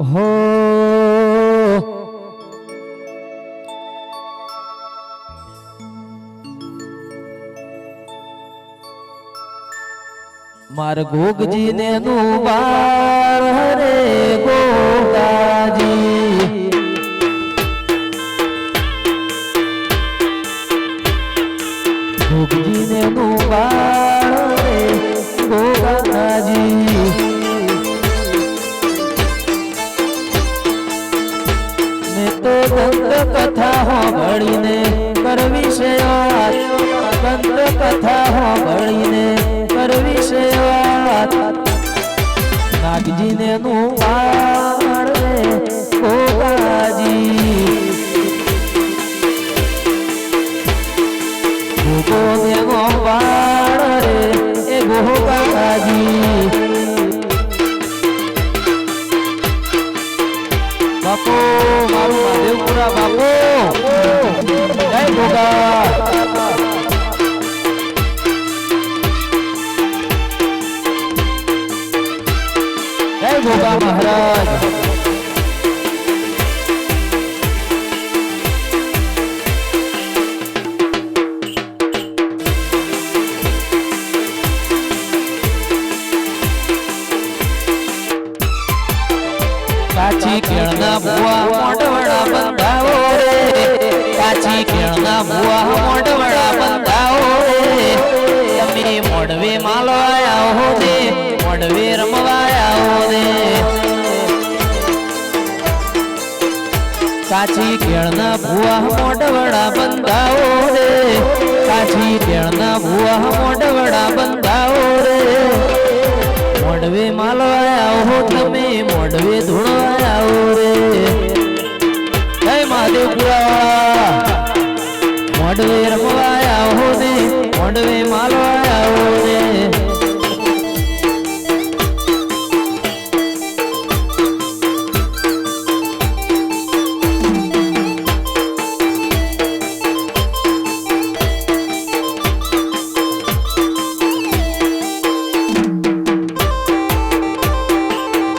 હો. માર ગોગજી ને નું બાર હરે ગોગાજી. ગોગજી ને નું બાળ રે ગોગાજી મેં તો દંત કથા હોભળીને કરવી કથા હોભળીને કરવી છે નાગજીને નું ને વાળ રે એ ગોગાજી બાપુ મારું મહાદેવપુરા બાપુ. જય ગોગા જય ગોગા મહારાજ. કાચી કેળના ભુવા મોઢવડા બંધાવો રે. કાચી કેળના ભુવા મોઢવડા બંધાવો રે. તમે મોડવે માલો આયા હો દે મોડવે રમવા હો દે કાચી કેળના ભુવા મોઢવડા બંધાવો રે. કાચી કેળના ભુવા મોઢવડા બંધાવો நடுவேரமோ